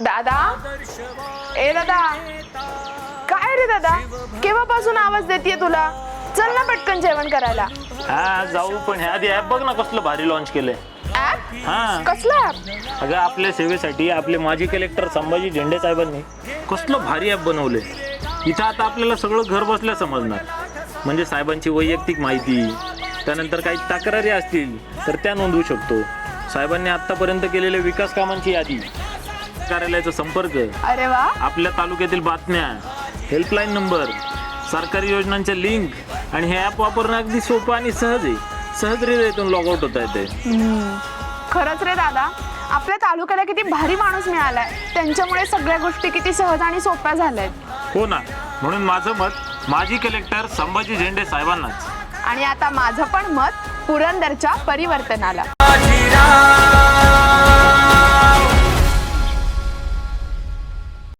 दादा? ए दादा. काय रे दादा? केव्हापासून आवाज देते तुला? चल ना पटकन जेवण करायला. हा जाऊ पण ह्या आधी ऍप बघ ना कसलं भारी लॉन्च केलंय. ऍप हा. कसलं ऍप अगं आपल्या सेवेसाठी आपले माजी कलेक्टर संभाजी झेंडे साहेबांनी कसलं भारी ॲप बनवले इथं आता आपल्याला सगळं घर बसल्या समजणार. म्हणजे साहेबांची वैयक्तिक माहिती त्यानंतर काही तक्रारी असतील तर त्या नोंदवू शकतो. साहेबांनी आत्तापर्यंत केलेल्या विकास कामांची यादी कार्यालयाचा संपर्क. अरे वा. आपल्या तालुक्यातील बातम्या. हेल्पलाईन नंबर सरकारी योजनांच्या लिंक आणि हे ॲप वापरणं अगदी सोपं आणि सहज आहे. सहजरित्या इथून लॉग आउट होता येते खरंच रे दादा आपल्या तालुक्याला किती भारी माणूस मिळालाय. त्यांच्यामुळे सगळ्या गोष्टी किती सहज आणि सोप्या झाल्यात. हो ना. म्हणून माझं मत माजी कलेक्टर संभाजी झेंडे साहेबांनाच. आणि आता माझं पण मत पुरंदरच्या परिवर्तनाला.